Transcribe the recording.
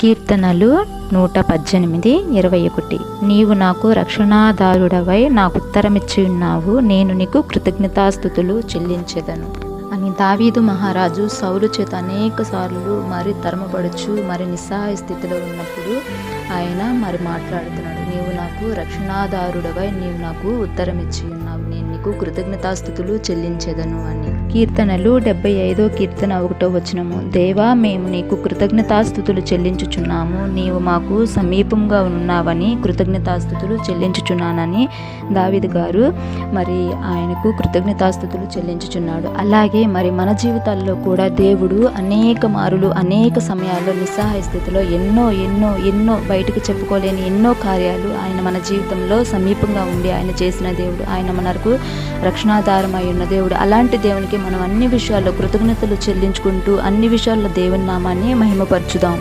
కీర్తనలు నూట పద్దెనిమిది ఇరవై ఒకటి. నీవు నాకు రక్షణాదారుడవై నాకు ఉత్తరమిచ్చి ఉన్నావు నేను నీకు కృతజ్ఞతాస్థుతులు చెల్లించదను. అని దావీదు మహారాజు సౌలు చేత అనేక సార్లు మరి తరమపడుచు మరి నిస్సహాయ స్థితిలో ఉన్నప్పుడు ఆయన మరి మాట్లాడుతున్నాడు. నీవు నాకు రక్షణాదారుడవై నీవు నాకు ఉత్తరం ఇచ్చి ఉన్నావు నీకు కృతజ్ఞతాస్థుతులు చెల్లించెదను అని. కీర్తనలు డెబ్బై ఐదో కీర్తన ఒకటో వచనము. దేవా మేము నీకు కృతజ్ఞతాస్థుతులు చెల్లించుచున్నాము. నీవు మాకు సమీపంగా ఉన్నావని కృతజ్ఞతాస్థుతులు చెల్లించుచున్నానని దావిద్ గారు మరి ఆయనకు కృతజ్ఞతాస్థుతులు చెల్లించుచున్నాడు. అలాగే మరి మన జీవితాల్లో కూడా దేవుడు అనేక మారులు అనేక సమయాల్లో నిస్సహాయ స్థితిలో ఎన్నో ఎన్నో ఎన్నో బయటకు చెప్పుకోలేని ఎన్నో కార్యాలు ఆయన మన జీవితంలో సమీపంగా ఉండి ఆయన చేసిన దేవుడు. ఆయన మనకు రక్షణాధారమై ఉన్న దేవుడు. అలాంటి దేవునికి మనం అన్ని విషయాల్లో కృతజ్ఞతలు చెల్లించుకుంటూ అన్ని విషయాల్లో దేవుని నామాన్ని మహిమపరచుదాం.